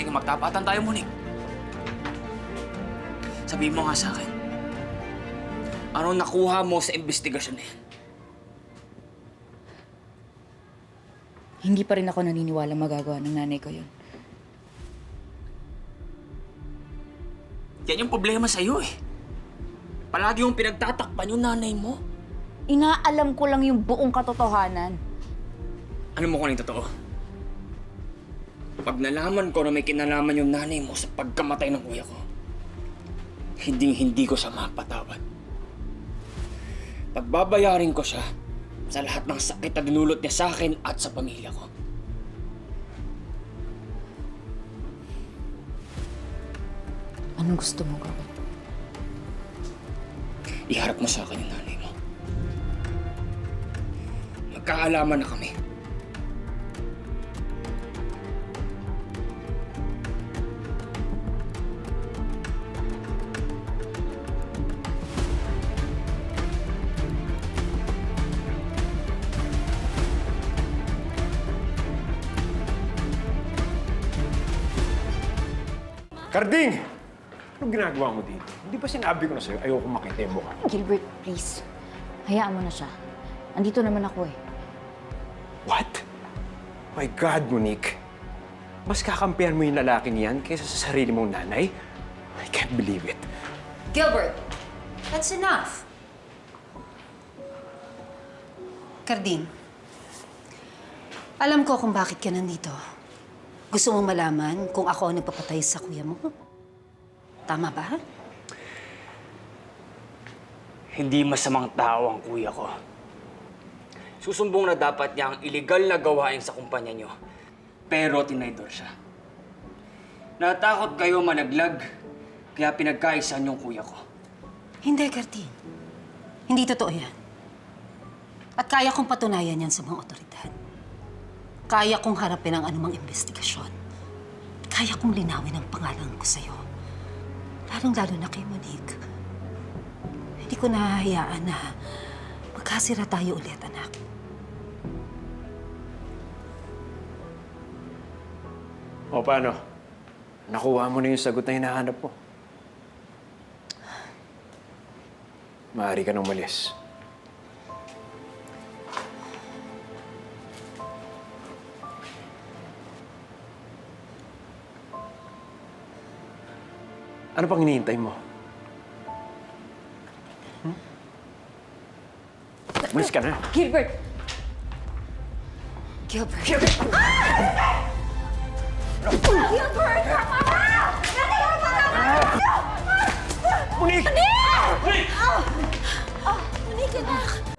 Sige, magtapatan tayo, Monique. Sabihin mo nga sa akin, anong nakuha mo sa investigasyon na yan? Hindi pa rin ako naniniwala magagawa ng nanay ko yun. Yan yung problema sa'yo eh. Palagi yung pinagtatakpan yung nanay mo. Inaalam ko lang yung buong katotohanan. Ano mo kung ano yung totoo? Pag nalaman ko na may kinalaman yung nanay mo sa pagkamatay ng kuya ko, hindi hindi ko siya mapatawad. Pagbabayarin ko siya sa lahat ng sakit na dinulot niya sa akin at sa pamilya ko. Anong gusto mo gawin? Iharap mo sa akin yung nanay mo. Magkaalaman na kami. Karding! Anong ginagawa mo dito? Hindi ba sinabi ko na sa'yo, ayoko makita yung mukha? Gilbert, please. Hayaan mo na siya. Andito naman ako eh. What? My God, Monique. Mas kakampihan mo yung lalaki niyan kaysa sa sarili mong nanay? I can't believe it. Gilbert, that's enough. Carding, alam ko kung bakit ka nandito. Gusto mong malaman kung ako ang nagpapatay sa kuya mo? Tama ba? Hindi masamang tao ang kuya ko. Susumbong na dapat niya ang illegal na gawain sa kumpanya niyo. Pero tinaydor siya. Natakot kayo managlag, kaya pinagkaisan yung kuya ko. Hindi, Carding. Hindi totoo yan. At kaya kong patunayan yan sa mga otoridad. Kaya kong harapin ang anumang investigasyon. Kaya kong linawin ang pangalan ko sa'yo. Lalong-lalo na kay Monique. Hindi ko nahahayaan na magkasira tayo ulit, anak. O paano? Nakuha mo na yung sagot na hinahanap mo. Maaari ka nang malis. Ano pang hinihintay mo? Hmm? Malis ka na. Gilbert! Gilbert. Monique! Monique, anak!